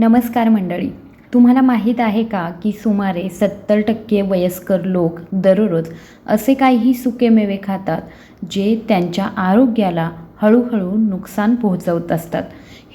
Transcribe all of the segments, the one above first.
नमस्कार मंडळी. तुम्हाला माहीत आहे का की सुमारे सत्तर टक्के वयस्कर लोक दररोज असे काही सुकेमेवे खातात जे त्यांच्या आरोग्याला हळूहळू नुकसान पोहोचवत असतात.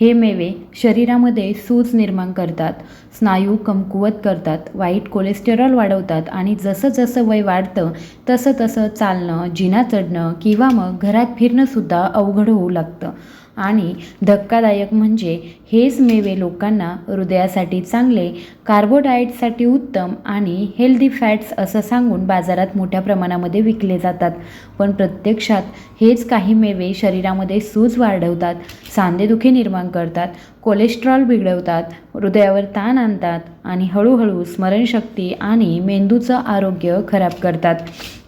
हे मेवे शरीरामध्ये सूज निर्माण करतात स्नायू कमकुवत करतात वाईट कोलेस्टेरॉल वाढवतात आणि जसं जसं वय वाढतं तसं तसं चालणं जिना चढणं किंवा मग घरात फिरणंसुद्धा अवघड होऊ लागतं. आणि धक्कादायक म्हणजे हेच मेवे लोकांना हृदयासाठी चांगले कार्बोडायटसाठी उत्तम आणि हेल्दी फॅट्स असं सांगून बाजारात मोठ्या प्रमाणामध्ये विकले जातात. पण प्रत्यक्षात हेच काही मेवे शरीरामध्ये सूज वाढवतात सांधेदुखी निर्माण करतात कोलेस्ट्रॉल बिघडवतात हृदयावर ताण आणतात आणि हळूहळू स्मरणशक्ती आणि मेंदूचं आरोग्य खराब करतात.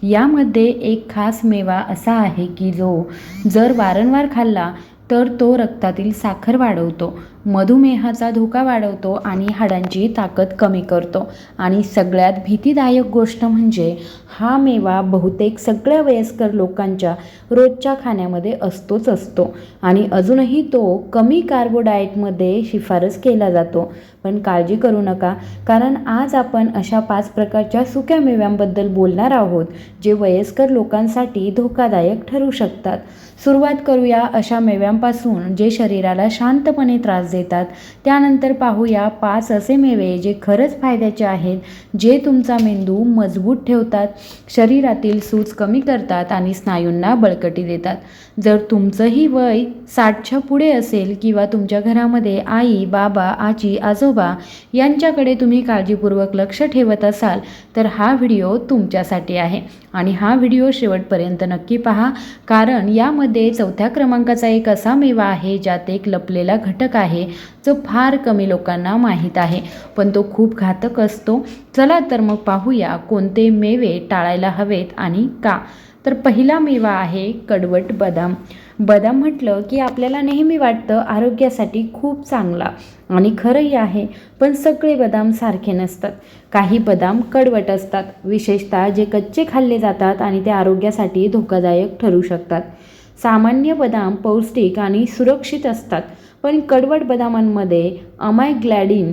यामध्ये एक खास मेवा असा आहे की जो जर वारंवार खाल्ला तर तो रक्तातील साखर वाढवतो मधुमेहाचा धोका वाढवतो आणि हाडांची ताकद कमी करतो. आणि सगळ्यात भीतीदायक गोष्ट म्हणजे हा मेवा बहुतेक सगळ्या वयस्कर लोकांच्या रोजच्या खाण्यामध्ये असतोच असतो आणि अजूनही तो कमी कार्बोडायटमध्ये शिफारस केला जातो. पण काळजी करू नका कारण आज आपण अशा पाच प्रकारच्या सुक्या मेव्यांबद्दल बोलणार आहोत जे वयस्कर लोकांसाठी धोकादायक ठरू शकतात. सुरुवात करूया अशा मेव्यांपासून जे शरीराला शांतपणे त्रास देतात. त्यानंतर पाहूया पाच असे मेवे जे खरंच फायद्याचे आहेत जे तुमचा मेंदू मजबूत ठेवतात शरीरातील सूज कमी करतात आणि स्नायूंना बळकटी देतात. जर तुमचंही वय साठच्या पुढे असेल किंवा तुमच्या घरामध्ये आई बाबा आजी आजोबा यांच्याकडे तुम्ही काळजीपूर्वक लक्ष ठेवत असाल तर हा व्हिडिओ तुमच्यासाठी आहे. आणि हा व्हिडिओ शेवटपर्यंत नक्की पहा कारण यामध्ये चौथ्या क्रमांकाचा एक असा मेवा आहे ज्यात एक लपलेला घटक आहे जो फार कमी लोकांना माहीत आहे पण तो खूप घातक असतो. चला तर मग पाहूया कोणते मेवे टाळायला हवेत आणि का. तर पहिला मेवा आहे कडवट बदाम. बदाम म्हटलं की आपल्याला नेहमी वाटतं आरोग्यासाठी खूप चांगला आणि खरंही आहे पण सगळे बदाम सारखे नसतात. काही बदाम कडवट असतात विशेषतः जे कच्चे खाल्ले जातात आणि ते आरोग्यासाठी धोकादायक ठरू शकतात. सामान्य बदाम पौष्टिक आणि सुरक्षित असतात पण कडवट बदामांमध्ये अमायग्लॅडिन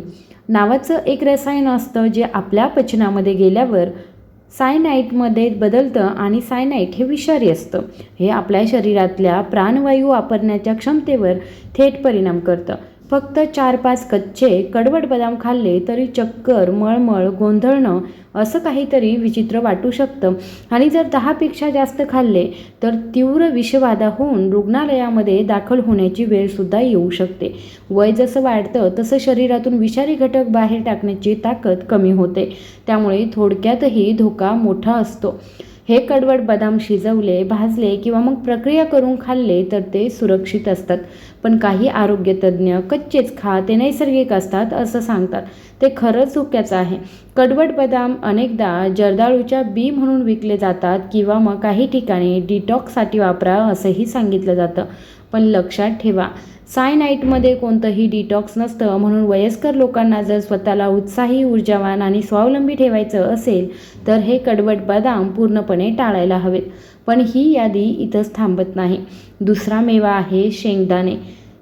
नावाचं एक रसायन असतं जे आपल्या पचनामध्ये गेल्यावर सायनाईटमध्ये बदलतं आणि सायनाईट हे विषारी असतं. हे आपल्या शरीरातल्या प्राणवायू वापरण्याच्या क्षमतेवर थेट परिणाम करतं. फक्त चार पाच कच्चे कडवट बदाम खाल्ले तरी चक्कर मळमळ गोंधळणं असं काहीतरी विचित्र वाटू शकतं. आणि जर दहापेक्षा जास्त खाल्ले तर तीव्र विषबाधा होऊन रुग्णालयामध्ये दाखल होण्याची वेळसुद्धा येऊ शकते. वय जसं वाढतं तसं शरीरातून विषारी घटक बाहेर टाकण्याची ताकद कमी होते. त्यामुळे थोडक्यातही धोका मोठा असतो. हे कडवट बदाम शिजवले भाजले किंवा मग प्रक्रिया करून खाल्ले तर ते सुरक्षित असतात. पण काही आरोग्यतज्ज्ञ कच्चेच खा ते नैसर्गिक असतात असं सांगतात. ते खरंच धोक्याचं आहे. कडवट बदाम अनेकदा जर्दाळूच्या बी म्हणून विकले जातात किंवा मग काही ठिकाणी डिटॉक्ससाठी वापरा असंही सांगितलं जातं. पण लक्षात ठेवा सायनाईटमध्ये कोणतंही डिटॉक्स नसतं म्हणून वयस्कर लोकांना जर स्वतःला उत्साही ऊर्जावान आणि स्वावलंबी ठेवायचं असेल तर हे कडवट बदाम पूर्णपणे टाळायला हवेत. पण ही यादी इथंच थांबत नाही. दुसरा मेवा आहे शेंगदाणे.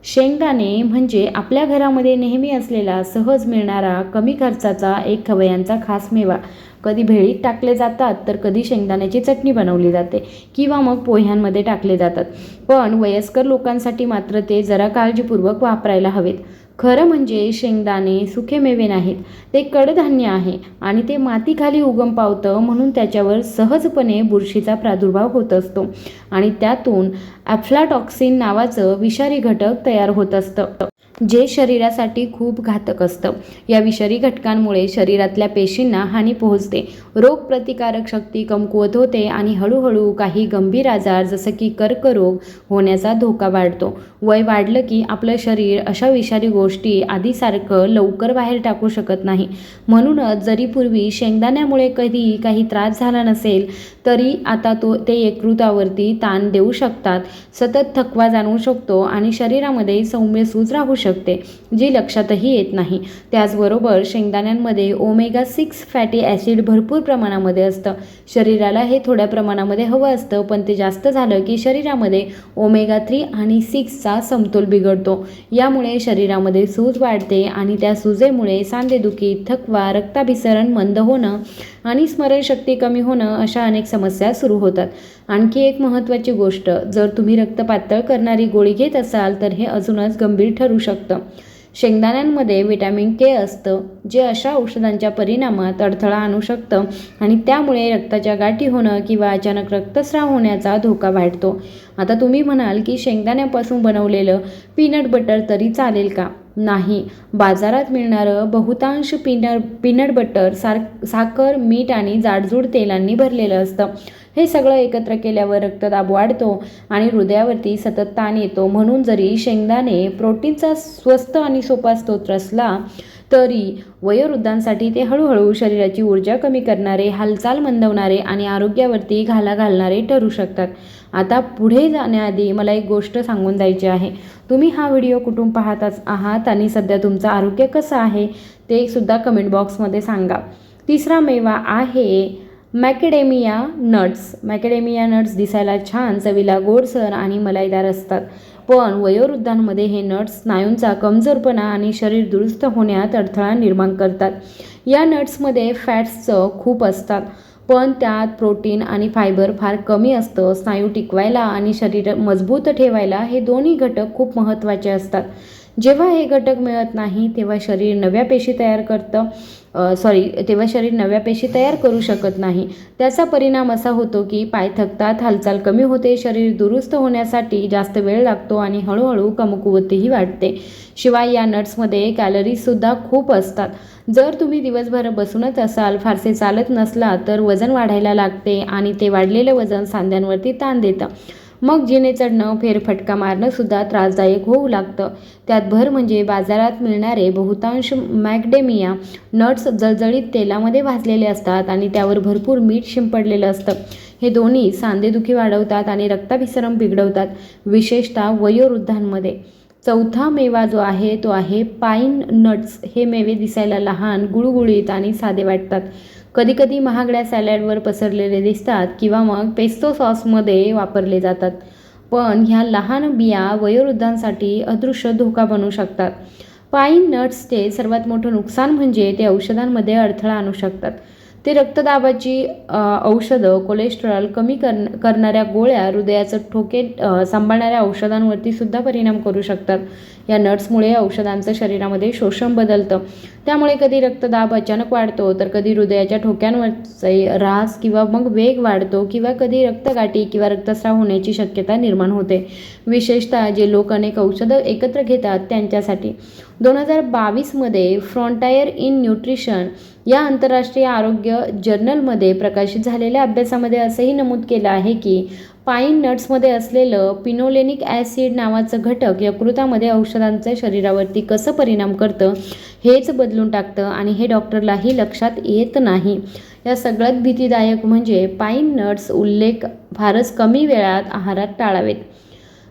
शेंगदाणे म्हणजे आपल्या घरामध्ये नेहमी असलेला सहज मिळणारा कमी खर्चाचा एक खवयांचा खास मेवा. कधी भेळीत टाकले जातात तर कधी शेंगदाण्याची चटणी बनवली जाते किंवा मग पोह्यांमध्ये टाकले जातात. पण वयस्कर लोकांसाठी मात्र ते जरा काळजीपूर्वक वापरायला हवेत. खरं म्हणजे शेंगदाणे सुखे मेवे नाहीत. ते कडधान्य आहे आणि ते मातीखाली उगम पावतं म्हणून त्याच्यावर सहजपणे बुरशीचा प्रादुर्भाव होत असतो आणि त्यातून ॲफ्लाटॉक्सिन नावाचं विषारी घटक तयार होत असतं. जे शरीरासाठी खूप घातक असतं. या विषारी घटकांमुळे शरीरातल्या पेशींना हानी पोहोचते. रोगप्रतिकारक शक्ती कमकुवत होते आणि हळूहळू काही गंभीर आजार जसं की कर्करोग होण्याचा धोका वाढतो. वय वाढलं की आपलं शरीर अशा विषारी गोष्टी आधीसारखं लवकर बाहेर टाकू शकत नाही. म्हणूनच जरी पूर्वी शेंगदाण्यामुळे कधी काही त्रास झाला नसेल तरी आता तो ते यकृतावरती ताण देऊ शकतात. सतत थकवा जाणवू शकतो आणि शरीरामध्ये सौम्य सूज राहू शकते जी लक्षातही येत नाही. त्याचबरोबर शेंगदाण्यांमध्ये ओमेगा सिक्स फॅटी ॲसिड भरपूर प्रमाणामध्ये असतं. शरीराला हे थोड्या प्रमाणामध्ये हवं असतं पण ते जास्त झालं की शरीरामध्ये ओमेगा थ्री आणि सिक्सचा समतोल बिघडतो. यामुळे शरीरामध्ये सूज वाढते आणि त्या सुजेमुळे सांधेदुखी थकवा रक्ताभिसरण मंद होणं आणि स्मरणशक्ती कमी होणं अशा अनेक समस्या सुरू होतात. आणखी एक महत्त्वाची गोष्ट जर तुम्ही रक्त पातळ करणारी गोळी घेत असाल तर हे अजूनच गंभीर ठरू शकतं. शेंगदाण्यांमध्ये विटॅमिन के असतं जे अशा औषधांच्या परिणामात अडथळा आणू शकतं आणि त्यामुळे रक्ताच्या गाठी होणं किंवा अचानक रक्तस्राव होण्याचा धोका वाढतो. आता तुम्ही म्हणाल की शेंगदाण्यापासून बनवलेलं पीनट बटर तरी चालेल का? नाही. बाजारात मिळणारं बहुतांश पीनट पीनट बटर सार साखर मीठ आणि जाडजूड तेलांनी भरलेलं असतं. हे सगळं एकत्र केल्यावर रक्तदाब वाढतो आणि हृदयावरती सतत ताण येतो. म्हणून जरी शेंगदाणे प्रोटीनचा स्वस्त आणि सोपा स्तोत्र असला तरी वयोवृद्धांसाठी ते हळूहळू शरीराची ऊर्जा कमी करणारे हालचाल मंदवणारे आणि आरोग्यावरती घाला घालणारे ठरू शकतात. आता पुढे जाण्याआधी मला एक गोष्ट सांगून द्यायची आहे. तुम्ही हा व्हिडिओ कुठून पाहताच आहात आणि सध्या तुमचं आरोग्य कसं आहे ते सुद्धा कमेंट बॉक्समध्ये सांगा. तिसरा मेवा आहे मॅकेडेमिया नट्स. मॅकेडेमिया नट्स दिसायला छान चवीला गोडसर आणि मलाईदार असतात. पण वयोवृद्धांमध्ये हे नट्स स्नायूंचा कमजोरपणा आणि शरीर दुरुस्त होण्यात अडथळा निर्माण करतात. या नट्समध्ये फॅट्सचं खूप असतात पण त्यात प्रोटीन आणि फायबर फार कमी असतं. स्नायू टिकवायला आणि शरीर मजबूत ठेवायला हे दोन्ही घटक खूप महत्त्वाचे असतात. जेव्हा हे घटक मिळत नाही तेव्हा शरीर नव्या पेशी तयार करतं. सॉरी तेव्हा शरीर नव्या पेशी तयार करू शकत नाही. त्याचा परिणाम असा होतो की पाय थकतात हालचाल कमी होते शरीर दुरुस्त होण्यासाठी जास्त वेळ लागतो आणि हळूहळू कमकुवतीही वाटते शिवाय या नट्समध्ये कॅलरीजसुद्धा खूप असतात. जर तुम्ही दिवसभर बसूनच असाल फारसे चालत नसला तर वजन वाढायला लागते आणि ते वाढलेलं वजन सांध्यांवरती ताण देतं. मग जिने चढणं फेरफटका मारणंसुद्धा त्रासदायक होऊ लागतं. त्यात भर म्हणजे बाजारात मिळणारे बहुतांश मॅकडेमिया नट्स जळजळीत तेलामध्ये भाजलेले असतात आणि त्यावर भरपूर मीठ शिंपडलेलं असतं. हे दोन्ही सांधेदुखी वाढवतात आणि रक्ताभिसरण बिघडवतात विशेषतः वयोवृद्धांमध्ये. चौथा मेवा जो आहे तो आहे पाईन नट्स. हे मेवे दिसायला लहान गुळगुळीत आणि साधे वाटतात. कधीकधी महागड्या सॅलॅडवर पसरलेले दिसतात किंवा मग पेस्तो सॉसमध्ये वापरले जातात. पण ह्या लहान बिया वयोवृद्धांसाठी अदृश्य धोका बनू शकतात. पाईन नट्सचे सर्वात मोठं नुकसान म्हणजे ते औषधांमध्ये अडथळा आणू शकतात. ते रक्तदाबाची औषधं कोलेस्ट्रॉल कमी कर करणाऱ्या गोळ्या हृदयाचं ठोके सांभाळणाऱ्या औषधांवरती सुद्धा परिणाम करू शकतात. या नट्समुळे औषधांचं शरीरामध्ये शोषण बदलतं. त्यामुळे कधी रक्तदाब अचानक वाढतो तर कधी हृदयाच्या ठोक्यांवरचे रास किंवा मग वेग वाढतो किंवा कधी रक्तगाठी किंवा रक्तस्राव होण्याची शक्यता निर्माण होते. विशेषतः जे लोक अनेक औषधं एकत्र घेतात त्यांच्यासाठी. दोन हजार बावीसमध्ये फ्रॉन्टायर इन न्यूट्रिशन या आंतरराष्ट्रीय आरोग्य जर्नलमध्ये प्रकाशित झालेल्या अभ्यासामध्ये असंही नमूद केलं आहे की पाईन नट्समध्ये असलेलं पिनोलेनिक ॲसिड नावाचं घटक यकृतामध्ये औषधांच्या शरीरावरती कसं परिणाम करतं हेच बदलून टाकतं आणि हे डॉक्टरलाही लक्षात येत नाही. या सगळ्यात भीतीदायक म्हणजे पाईन नट्स उल्लेख फारच कमी वेळात आहारात टाळावेत.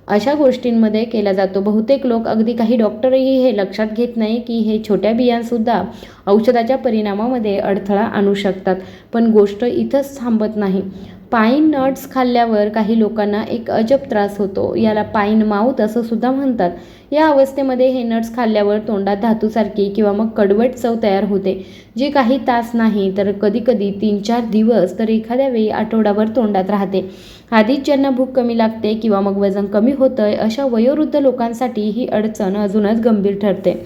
अशा गोष्टींमध्ये केला जातो. बहुतेक लोक अगदी काही डॉक्टरही हे लक्षात घेत नाही की हे छोट्या बियांसुद्धा औषधाच्या परिणामामध्ये अडथळा आणू शकतात. पण गोष्ट इथंच थांबत नाही. पाईन नट्स खाल्ल्यावर काही लोकांना एक अजब त्रास होतो. याला पाईन माऊथ असं सुद्धा म्हणतात. या अवस्थेमध्ये हे नट्स खाल्ल्यावर तोंडात धातूसारखी किंवा मग कडवट चव तयार होते. जी काही तास नाही तर कधीकधी तीन चार दिवस तर एखाद्या वेळी आठवडाभर तोंडात राहते. आधीच ज्यांना भूक कमी लागते किंवा मग वजन कमी होतंय अशा वयोवृद्ध लोकांसाठी ही अडचण अजूनच गंभीर ठरते.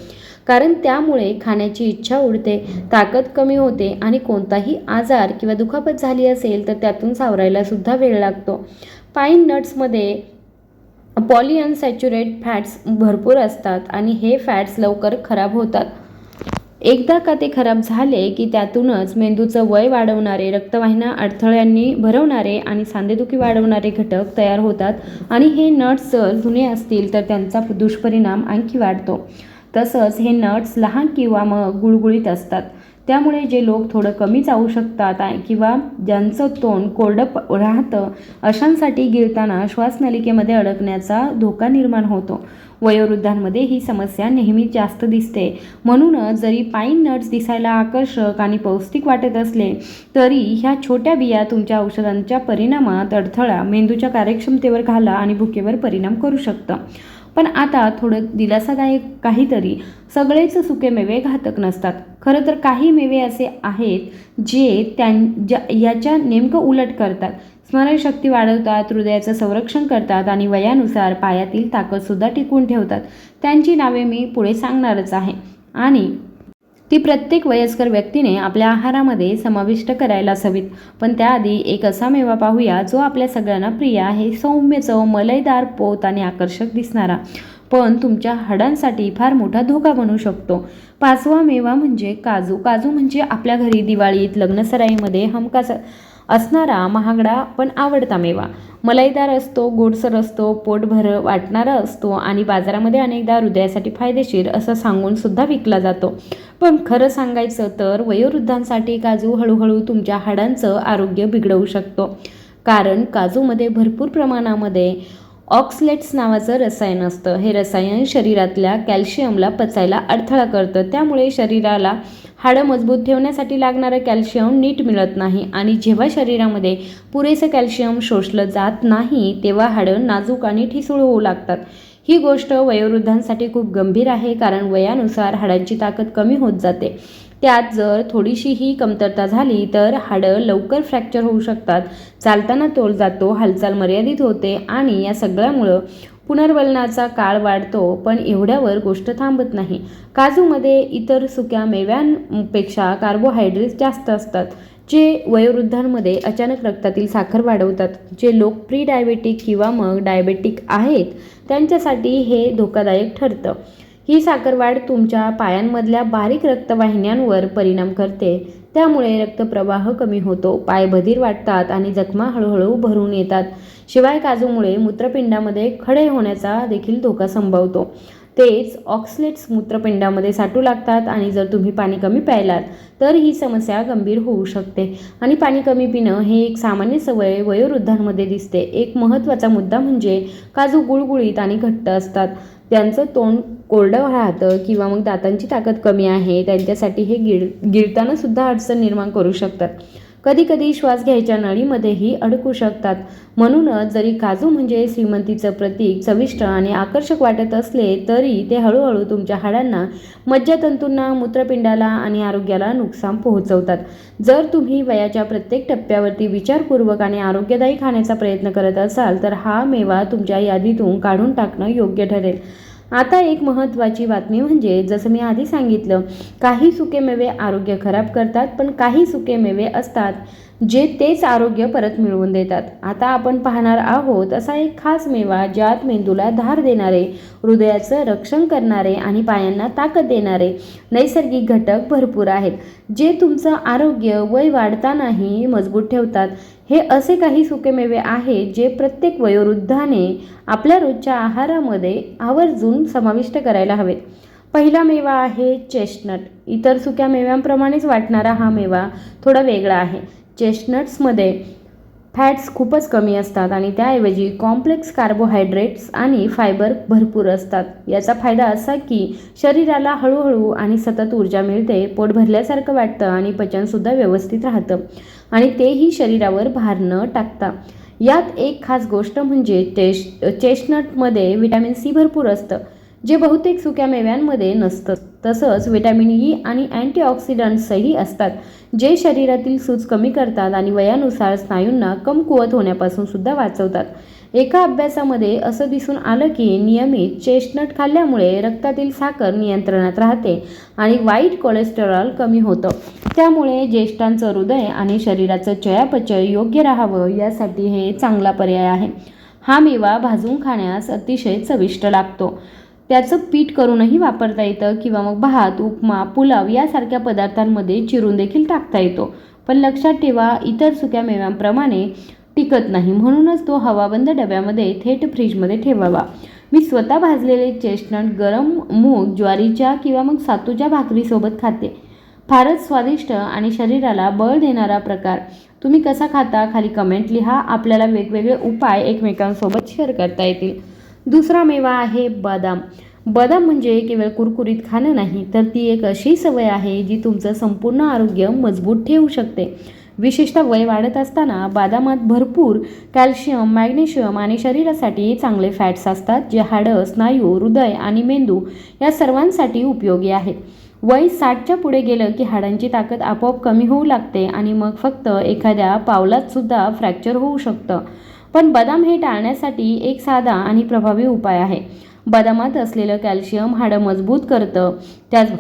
कारण त्यामुळे खाण्याची इच्छा उडते ताकद कमी होते आणि कोणताही आजार किंवा दुखापत झाली असेल तर त्यातून सावरायला सुद्धा वेळ लागतो. पाईन नट्समध्ये पॉलिअनसॅच्युरेट फॅट्स भरपूर असतात आणि हे फॅट्स लवकर खराब होतात. एकदा का ते खराब झाले की त्यातूनच मेंदूचं वय वाढवणारे रक्तवाहिन्या अडथळ्यांनी भरवणारे आणि सांधेदुखी वाढवणारे घटक तयार होतात आणि हे नट्स जर जुने असतील तर त्यांचा दुष्परिणाम आणखी वाढतो. तसंच हे नट्स लहान किंवा मग गुळगुळीत असतात. त्यामुळे जे लोक थोडं कमी चावू शकतात किंवा ज्यांचं तोंड कोरडं प राहतं अशांसाठी गिळताना श्वासनलिकेमध्ये अडकण्याचा धोका निर्माण होतो. वयोवृद्धांमध्ये ही समस्या नेहमीच जास्त दिसते. म्हणूनच जरी पाईन नट्स दिसायला आकर्षक आणि पौष्टिक वाटत असले तरी ह्या छोट्या बिया तुमच्या औषधांच्या परिणामात अडथळा मेंदूच्या कार्यक्षमतेवर घाला आणि भुकेवर परिणाम करू शकतं. पण आता थोडं दिलासादायक काहीतरी. सगळेच सुके मेवे घातक नसतात. खरं तर काही मेवे असे आहेत जे त्यां ज्या याच्या नेमकं उलट करतात. स्मरणशक्ती वाढवतात हृदयाचं संरक्षण करतात आणि वयानुसार पायातील ताकदसुद्धा टिकून ठेवतात. त्यांची नावे मी पुढे सांगणारच आहे. आणि ती प्रत्येक वयस्कर व्यक्तीने आपल्या आहारामध्ये समाविष्ट करायलाच हवीत. पण त्याआधी एक असा मेवा पाहूया जो आपल्या सगळ्यांना प्रिय आहे. सौम्य चव मलईदार पोत आणि आकर्षक दिसणारा. पण तुमच्या हाडांसाठी फार मोठा धोका बनू शकतो. पाचवा मेवा म्हणजे काजू. काजू म्हणजे आपल्या घरी दिवाळीत लग्नसराईमध्ये हमखास असणारा महागडा पण आवडता मेवा. मलाईदार असतो गोडसर असतो पोटभर वाटणारा असतो आणि बाजारामध्ये अनेकदा हृदयासाठी फायदेशीर असं सांगून सुद्धा विकला जातो. पण खरं सांगायचं तर वयोवृद्धांसाठी काजू हळूहळू तुमच्या हाडांचं आरोग्य बिघडवू शकतो. कारण काजूमध्ये भरपूर प्रमाणामध्ये ऑक्सलेट्स नावाचं रसायन असतं. हे रसायन शरीरातल्या कॅल्शियमला पचायला अडथळा करतं. त्यामुळे शरीराला हाडं मजबूत ठेवण्यासाठी लागणारं कॅल्शियम नीट मिळत नाही आणि जेव्हा शरीरामध्ये पुरेसं कॅल्शियम शोषलं जात नाही तेव्हा हाडं नाजूक आणि ठिसूळ होऊ लागतात. ही गोष्ट वयोवृद्धांसाठी खूप गंभीर आहे कारण वयानुसार हाडांची ताकद कमी होत जाते. त्यात जर थोडीशीही कमतरता झाली तर हाडं लवकर फ्रॅक्चर होऊ शकतात. चालताना तोल जातो हालचाल मर्यादित होते आणि या सगळ्यामुळं पुनर्वलनाचा काळ वाढतो पण एवढ्यावर गोष्ट थांबत नाही. काजूमध्ये इतर सुक्या मेव्यांपेक्षा कार्बोहायड्रेट्स जास्त असतात. जे वयोवृद्धांमध्ये अचानक रक्तातील साखर वाढवतात जे लोक प्री डायबेटिक किंवा मग डायबेटिक आहेत त्यांच्यासाठी हे धोकादायक ठरतं. ही साखरवाढ तुमच्या पायांमधल्या बारीक रक्तवाहिन्यांवर परिणाम करते. त्यामुळे रक्तप्रवाह कमी होतो पाय बधीर वाटतात आणि जखमा हळूहळू भरून येतात. शिवाय काजूमुळे मूत्रपिंडामध्ये खडे होण्याचा देखील धोका संभवतो. तेच ऑक्सलेट्स मूत्रपिंडामध्ये साठू लागतात आणि जर तुम्ही पाणी कमी प्यायलात तर ही समस्या गंभीर होऊ शकते. आणि पाणी कमी पिणं हे एक सामान्य सवय वयोवृद्धांमध्ये दिसते. एक महत्त्वाचा मुद्दा म्हणजे काजू गुळगुळीत आणि घट्ट असतात. त्यांचं तोंड कोरडं राहतं किंवा मग दातांची ताकद कमी आहे त्यांच्यासाठी हे गिळ गिळतानासुद्धा अडचण निर्माण करू शकतात. कधीकधी श्वास घ्यायच्या नळीमध्येही अडकू शकतात. म्हणूनच जरी काजू म्हणजे श्रीमंतीचं प्रतीक चविष्ट आणि आकर्षक वाटत असले तरी ते हळूहळू तुमच्या हाडांना मज्जातंतूंना मूत्रपिंडाला आणि आरोग्याला नुकसान पोहोचवतात. जर तुम्ही वयाच्या प्रत्येक टप्प्यावरती विचारपूर्वक आणि आरोग्यदायी खाण्याचा प्रयत्न करत असाल तर हा मेवा तुमच्या यादीतून काढून टाकणं योग्य ठरेल. आता एक महत्त्वाची बातमी म्हणजे जसं मी आधी सांगितलं काही सुके मेवे आरोग्य खराब करतात पण काही सुके मेवे असतात. जे तेच आरोग्य परत मिळवून देतात. आता आपण पाहणार आहोत असा एक खास मेवा ज्यात मेंदूला धार देणारे हृदयाचं रक्षण करणारे आणि पायांना ताकद देणारे नैसर्गिक घटक भरपूर आहेत. जे तुमचं आरोग्य वय वाढतानाही मजबूत ठेवतात. हे असे काही सुकेमेवे आहेत जे प्रत्येक वयोवृद्धाने आपल्या रोजच्या आहारामध्ये आवर्जून समाविष्ट करायला हवेत. पहिला मेवा आहे चेस्टनट. इतर सुक्या मेव्यांप्रमाणेच वाटणारा हा मेवा थोडा वेगळा आहे. चेस्टनट्समध्ये फॅट्स खूपच कमी असतात आणि त्याऐवजी कॉम्प्लेक्स कार्बोहायड्रेट्स आणि फायबर भरपूर असतात. याचा फायदा असा की शरीराला हळूहळू आणि सतत ऊर्जा मिळते पोट भरल्यासारखं वाटतं आणि पचनसुद्धा व्यवस्थित राहतं आणि तेही शरीरावर भार न टाकता. यात एक खास गोष्ट म्हणजे चेश चेस्टनटमध्ये विटॅमिन सी भरपूर असतं. जे बहुतेक सुक्या मेव्यांमध्ये नसतं. तसंच व्हिटॅमिन ई आणि अँटीऑक्सिडंट्सही असतात जे शरीरातील सूज कमी करतात आणि वयानुसार स्नायूंना कमकुवत होण्यापासून सुद्धा वाचवतात. एका अभ्यासामध्ये असं दिसून आलं की नियमित चेस्टनट खाल्ल्यामुळे रक्तातील साखर नियंत्रणात राहते आणि वाईट कोलेस्टेरॉल कमी होतं. त्यामुळे ज्येष्ठांचं हृदय आणि शरीराचं चयापचय योग्य राहावं यासाठी हे चांगला पर्याय आहे. हा मेवा भाजून खाण्यास अतिशय चविष्ट लागतो. त्याचं पीठ करूनही वापरता येतं किंवा मग भात उपमा पुलाव यासारख्या पदार्थांमध्ये चिरून देखील टाकता येतो. पण लक्षात ठेवा इतर सुक्या मेव्यांप्रमाणे टिकत नाही. म्हणूनच तो हवाबंद डब्यामध्ये थेट फ्रीजमध्ये ठेवावा. मी स्वतः भाजलेले चेस्टनट गरम मूग ज्वारीच्या किंवा मग सातूच्या भाकरीसोबत खाते. फारच स्वादिष्ट आणि शरीराला बळ देणारा प्रकार. तुम्ही कसा खाता खाली कमेंट लिहा. आपल्याला वेगवेगळे उपाय एकमेकांसोबत शेअर करता येतील. दुसरा मेवा आहे बदाम. बदाम म्हणजे केवळ कुरकुरीत खाणं नाही तर ती एक अशी सवय आहे जी तुमचं संपूर्ण आरोग्य मजबूत ठेवू शकते. विशेषतः वय वाढत असताना बदामात भरपूर कॅल्शियम मॅग्नेशियम आणि शरीरासाठी चांगले फॅट्स असतात जे हाडं स्नायू हृदय आणि मेंदू या सर्वांसाठी उपयोगी आहेत. वय साठच्या पुढे गेलं की हाडांची ताकद आपोआप कमी होऊ लागते आणि मग फक्त एखाद्या पावलात सुद्धा फ्रॅक्चर होऊ शकतं. पण बदाम हे टाळण्यासाठी एक साधा आणि प्रभावी उपाय आहे. बदामात असलेलं कॅल्शियम हाडं मजबूत करतं. त्याच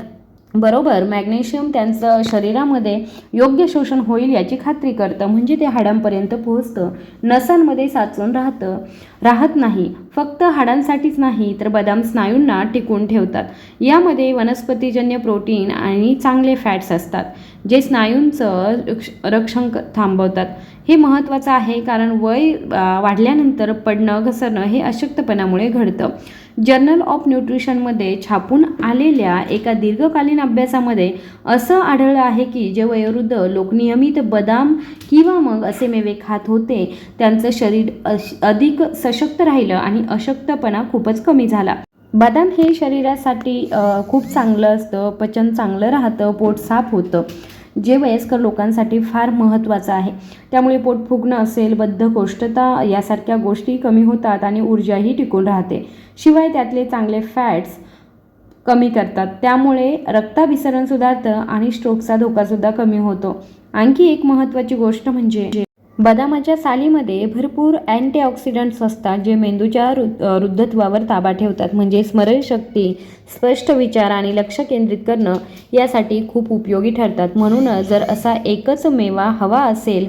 बरोबर मॅग्नेशियम त्यांचं शरीरामध्ये योग्य शोषण होईल याची खात्री करतं. म्हणजे ते हाडांपर्यंत पोहोचतं. नसांमध्ये साचून राहतं. राहत नाही. फक्त हाडांसाठीच नाही तर बदाम स्नायूंना टिकून ठेवतात. यामध्ये वनस्पतीजन्य प्रोटीन आणि चांगले फॅट्स असतात. जे स्नायूंचं रक्ष रक्षण थांबवतात. हे महत्त्वाचं आहे कारण वय वाढल्यानंतर पडणं घसरणं हे अशक्तपणामुळे घडतं. जर्नल ऑफ न्यूट्रिशनमध्ये छापून आलेल्या एका दीर्घकालीन अभ्यासामध्ये असं आढळलं आहे की जे वयोवृद्ध लोक नियमित बदाम किंवा मग असे मेवे खात होते त्यांचं शरीर अश अधिक सशक्त राहिलं आणि अशक्तपणा खूपच कमी झाला. बदाम हे शरीरासाठी खूप चांगलं असतं पचन चांगलं राहतं पोट साफ होतं. जे वयस्कर लोकांसाठी फार महत्त्वाचं आहे. त्यामुळे पोट फुगणं असेल बद्धकोष्ठता यासारख्या गोष्टी कमी होतात आणि ऊर्जाही टिकून राहते. शिवाय त्यातले चांगले फॅट्स कमी करतात. त्यामुळे रक्ताभिसरण सुधारतं आणि स्ट्रोकचा धोकासुद्धा कमी होतो. आणखी एक महत्त्वाची गोष्ट म्हणजे बदामाच्या सालीमध्ये भरपूर अँटीऑक्सिडंट्स असतात जे मेंदूच्या वृ वृद्धत्वावर ताबा ठेवतात. म्हणजे स्मरणशक्ती स्पष्ट विचार आणि लक्ष केंद्रित करणं यासाठी खूप उपयोगी ठरतात. म्हणूनच जर असा एकच मेवा हवा असेल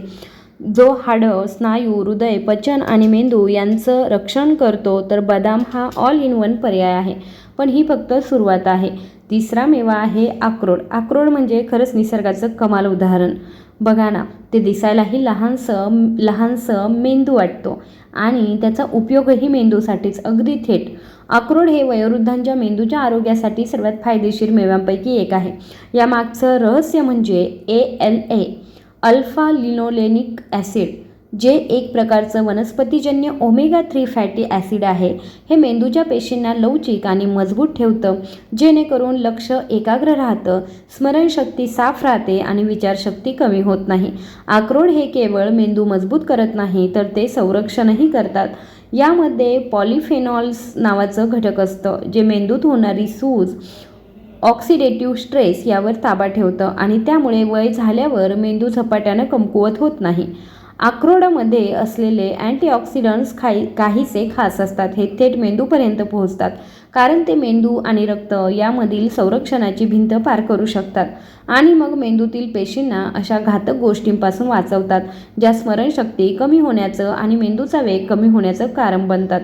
जो हाडं स्नायू हृदय पचन आणि मेंदू यांचं रक्षण करतो तर बदाम हा ऑल इन वन पर्याय आहे. पण ही फक्त सुरुवात आहे. तिसरा मेवा आहे अक्रोड अक्रोड म्हणजे खरंच निसर्गाचं कमाल उदाहरण. बघा ना ते दिसायलाही लहानसं लहानसं मेंदू वाटतो आणि त्याचा उपयोगही मेंदूसाठीच अगदी थेट. अक्रोड हे वयोवृद्धांच्या मेंदूच्या आरोग्यासाठी सर्वात फायदेशीर मेव्यांपैकी एक आहे. यामागचं रहस्य म्हणजे A L A alpha linolenic acid. जे एक प्रकारचं वनस्पतीजन्य ओमेगा थ्री फॅटी ॲसिड आहे. हे मेंदूच्या पेशींना लवचिक आणि मजबूत ठेवतं जेणेकरून लक्ष एकाग्र राहतं स्मरणशक्ती साफ राहते आणि विचारशक्ती कमी होत नाही. आक्रोड हे केवळ मेंदू मजबूत करत नाही तर ते संरक्षणही करतात. यामध्ये पॉलिफेनॉल्स नावाचं घटक असतं जे मेंदूत होणारी सूज ऑक्सिडेटिव्ह स्ट्रेस यावर ताबा ठेवतं आणि त्यामुळे वय झाल्यावर मेंदू झपाट्यानं कमकुवत होत नाही. अक्रोडमध्ये असलेले अँटीऑक्सिडंट्स काही काहीसे खास असतात. हे थेट मेंदूपर्यंत पोहोचतात कारण ते मेंदू आणि रक्त यामधील संरक्षणाची भिंत पार करू शकतात आणि मग मेंदूतील पेशींना अशा घातक गोष्टींपासून वाचवतात ज्या स्मरणशक्ती कमी होण्याचं आणि मेंदूचा वेग कमी होण्याचं कारण बनतात.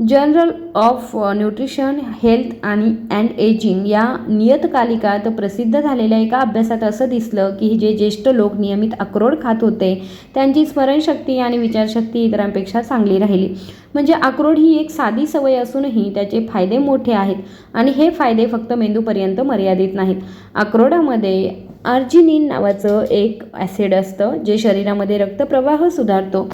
जर्नल ऑफ न्यूट्रिशन हेल्थ आणि अँड एजिंग या नियतकालिकात प्रसिद्ध झालेल्या एका अभ्यासात असं दिसलं की जे ज्येष्ठ लोक नियमित अक्रोड खात होते त्यांची स्मरणशक्ती आणि विचारशक्ती इतरांपेक्षा चांगली राहिली. म्हणजे अक्रोड ही एक साधी सवय असूनही त्याचे फायदे मोठे आहेत आणि हे फायदे फक्त मेंदूपर्यंत मर्यादित नाहीत. अक्रोडामध्ये आर्जिनिन नावाचं एक ॲसिड असतं जे शरीरामध्ये रक्तप्रवाह सुधारतो.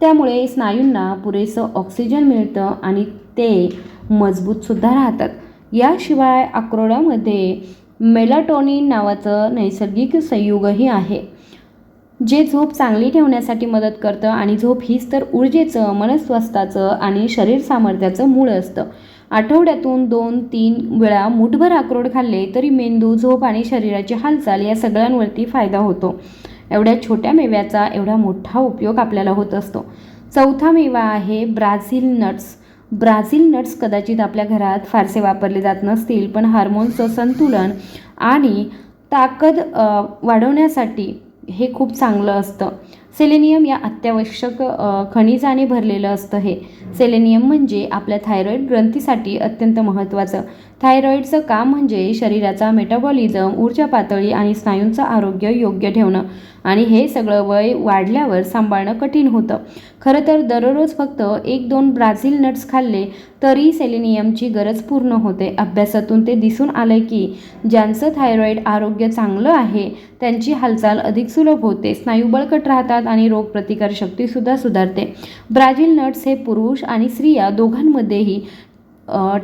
त्यामुळे स्नायूंना पुरेसं ऑक्सिजन मिळतं आणि ते मजबूतसुद्धा राहतात. याशिवाय अक्रोडामध्ये मेलाटोनिन नावाचं नैसर्गिक संयुगही आहे जे झोप चांगली ठेवण्यासाठी मदत करतं आणि झोप हीच तर ऊर्जेचं मनस्वास्थाचं आणि शरीर सामर्थ्याचं मूळ असतं. आठवड्यातून दोन तीन वेळा मुठभर अक्रोड खाल्ले तरी मेंदू झोप आणि शरीराची हालचाल या सगळ्यांवरती फायदा होतो. एवढ्या छोट्या मेव्याचा एवढा मोठा उपयोग आपल्याला होत असतो. चौथा मेवा आहे ब्राझील नट्स. ब्राझील नट्स कदाचित आपल्या घरात फारसे वापरले जात नसतील पण हार्मोन्सचं संतुलन आणि ताकद वाढवण्यासाठी हे खूप चांगलं असतं. सेलेनियम या अत्यावश्यक खनिजाने भरलेलं असतं हे. सेलेनियम म्हणजे आपल्या थायरॉईड ग्रंथीसाठी अत्यंत महत्त्वाचं. थायरॉईडचं काम म्हणजे शरीराचा मेटाबॉलिझम ऊर्जा पातळी आणि स्नायूंचं आरोग्य योग्य ठेवणं. आणि हे सगळं वय वाढल्यावर सांभाळणं कठीण होतं. खरं तर दररोज फक्त एक दोन ब्राझील नट्स खाल्ले तरी सेलेनियमची गरज पूर्ण होते. अभ्यासातून ते दिसून आलं की ज्यांचं थायरॉईड आरोग्य चांगलं आहे त्यांची हालचाल अधिक सुलभ होते. स्नायू बळकट राहतात आणि रोगप्रतिकारशक्तीसुद्धा सुधारते. ब्राझील नट्स हे पुरुष आणि स्त्रिया दोघांमध्येही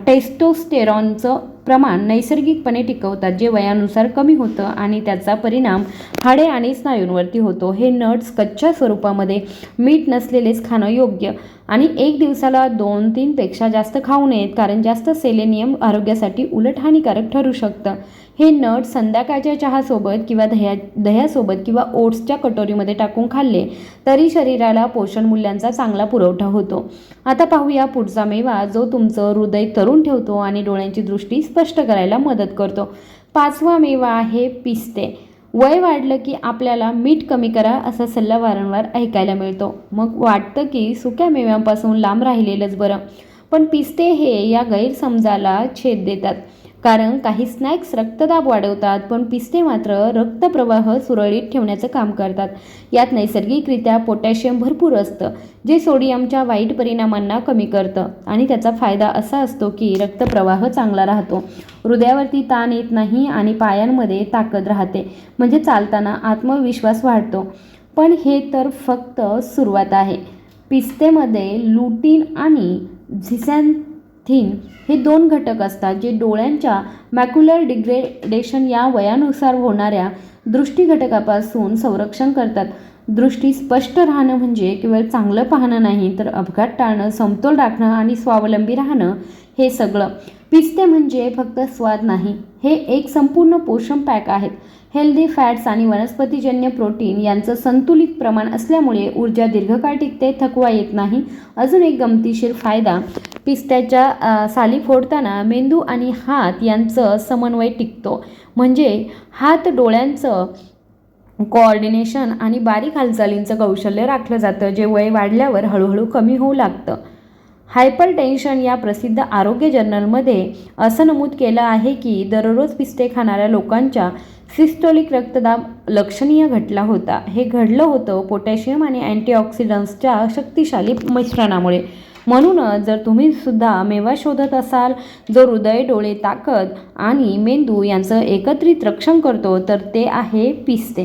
टेस्टोस्टेरॉनचं प्रमाण नैसर्गिकपणे टिकवतात जे वयानुसार कमी होतं आणि त्याचा परिणाम हाडे आणि स्नायूंवरती होतो. हे नट्स कच्च्या स्वरूपामध्ये मीठ नसलेलेच खाणं योग्य आणि एक दिवसाला दोन तीनपेक्षा जास्त खाऊ नयेत कारण जास्त सेलेनियम आरोग्यासाठी उलट हानिकारक ठरू शकतं. हे नट संध्याकाळच्या चहासोबत किंवा दह्या दह्यासोबत किंवा ओट्सच्या कटोरीमध्ये टाकून खाल्ले तरी शरीराला पोषण मूल्यांचा चांगला पुरवठा होतो. आता पाहूया पुढचा मेवा जो तुमचं हृदय तरुण ठेवतो आणि डोळ्यांची दृष्टी स्पष्ट करायला मदत करतो. पाचवा मेवा आहे पिस्ते. वय वाढलं की आपल्याला मीठ कमी करा असा सल्ला वारंवार ऐकायला मिळतो. मग वाटतं की सुक्या मेव्यांपासून लांब राहिलेलंच बरं. पण पिस्ते हे या गैरसमजाला छेद देतात. कारण काही स्नॅक्स रक्तदाब वाढवतात पण पिस्ते मात्र रक्तप्रवाह सुरळीत ठेवण्याचं काम करतात. यात नैसर्गिकरित्या पोटॅशियम भरपूर असतं जे सोडियमच्या वाईट परिणामांना कमी करतं आणि त्याचा फायदा असा असतो की रक्तप्रवाह चांगला राहतो. हृदयावरती ताण येत नाही आणि पायांमध्ये ताकद राहते म्हणजे चालताना आत्मविश्वास वाढतो. पण हे तर फक्त सुरुवात आहे. पिस्तेमध्ये लुटीन आणि झिसॅन झिसॅन्थिन हे दोन घटक असतात जे डोळ्यांच्या मॅक्युलर डिग्रेडेशन या वयानुसार होणाऱ्या दृष्टी घटकापासून संरक्षण करतात. दृष्टी स्पष्ट राहणं म्हणजे केवळ चांगलं पाहणं नाही तर अपघात टाळणं समतोल राखणं आणि स्वावलंबी राहणं हे सगळं. पिस्ते म्हणजे फक्त स्वाद नाही हे एक संपूर्ण पोषण पॅक आहेत. हेल्दी फॅट्स आणि वनस्पतीजन्य प्रोटीन यांचं संतुलित प्रमाण असल्यामुळे ऊर्जा दीर्घकाळ टिकते थकवा येत नाही. अजून एक गमतीशीर फायदा पिस्त्याच्या साली फोडताना मेंदू आणि हात यांचं समन्वय टिकतो. म्हणजे हात डोळ्यांचं कोऑर्डिनेशन आणि बारीक हालचालींचं कौशल्य राखलं जातं जे वय वाढल्यावर हळूहळू कमी होऊ लागतं. हायपर टेन्शन या प्रसिद्ध आरोग्य जर्नलमध्ये असं नमूद केलं आहे की दररोज पिस्ते खाणाऱ्या लोकांच्या सिस्टोलिक रक्तदाब लक्षणीय घटला होता. हे घडलं होतं पोटॅशियम आणि अँटीऑक्सिडंट्सच्या शक्तिशाली मिश्रणामुळे. म्हणूनच जर तुम्ही सुद्धा मेवा शोधत असाल जो हृदय डोळे ताकद आणि मेंदू यांचं एकत्रित रक्षण करतो तर ते आहे पिस्ते.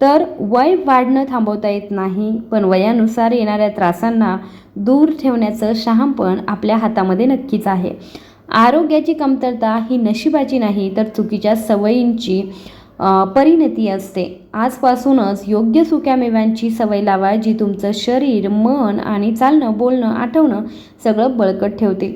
तर वय वाढणं थांबवता येत नाही पण वयानुसार येणाऱ्या त्रासांना दूर ठेवण्याचं शहामपण आपल्या हातामध्ये नक्कीच आहे. आरोग्याची कमतरता ही नशिबाची नाही तर चुकीच्या सवयींची परिणती असते. आजपासूनच योग्य सुक्या मेव्यांची सवय लावा जी तुमचं शरीर मन आणि चालणं बोलणं आठवणं सगळं बळकट ठेवते.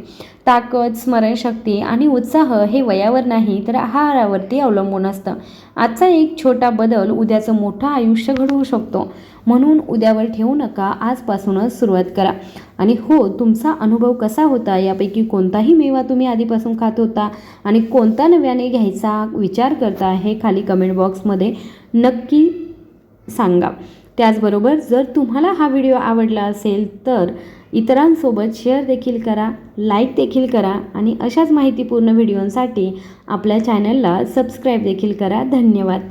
ताकद स्मरणशक्ती आणि उत्साह हे वयावर नाही तर आहारावरती अवलंबून असतं. आजचा एक छोटा बदल उद्याचं मोठं आयुष्य घडवू शकतो. म्हणून उद्यावर ठेवू नका आजपासूनच सुरुवात करा. आणि हो तुमचा अनुभव कसा होता? यापैकी कोणताही मेवा तुम्ही आधीपासून खात होता? आणि कोणता नव्याने घ्यायचा विचार करता हे खाली कमेंट बॉक्समध्ये नक्की सांगा. त्याचबरोबर जर तुम्हाला हा व्हिडिओ आवडला असेल तर इतरांसोबत शेअर देखील करा लाईक देखील करा आणि अशाच माहितीपूर्ण व्हिडिओंसाठी आपल्या चॅनलला सबस्क्राईब देखील करा. धन्यवाद.